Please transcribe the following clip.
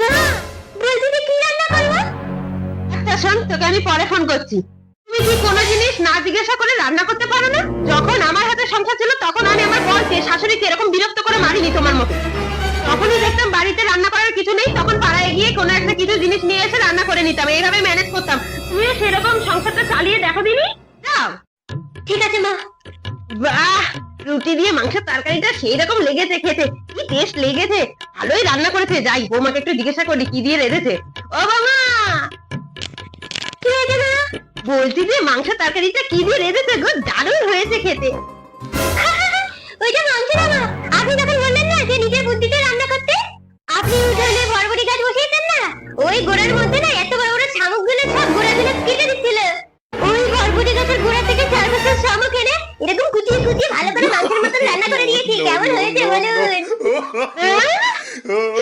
না বলছি কি রান্না করব? আচ্ছা শোন তোকে আমি পরে ফোন করছি। তুমি কি কোনো জিনিস না জিজ্ঞাসা করে রান্না করতে পারো না? যখন আমার হাতে সংসার ছিল তখন আমি আমার বরকে শাশুড়িকে এরকম বিরক্ত করে মারিনি তোমার মতো। তখনই দেখতাম বাড়িতে রান্না করার কিছু নেই তখন পাড়ায় গিয়ে কোনো একটা কিছু জিনিস নিয়ে এসে রান্না করে নিতাম এইভাবে ম্যানেজ করতাম। তুমিও সেরকম সংসারটা চালিয়ে দেখো দিনি যাও। ঠিক আছে মা। বাহ! রুটি দিয়ে মাংসের তরকারিটা সেই রকম লেগেছে খেতে। কি টেস্ট লেগেছে? ভালোই রান্না করেছে। যাই, বৌমাকে একটু জিজ্ঞাসা করি, কি দিয়ে রেঁধেছে? ও বাবা! কি হয়েছে মা বলছি যে মাংস তরকারিটা কি দিয়ে রেঁধেছে গো? দারুণ হয়েছে খেতে। ওইটা মাংস না আপনি যখন বললেন না যে নিজের বুদ্ধিতে রান্না করতে, আপনি উঠোনে বরবটি গাছ বসিয়েছেন না? ওই গোড়ার মধ্যে না, এত রান্না করে দিয়েছি কেমন হয়েছে বলুন?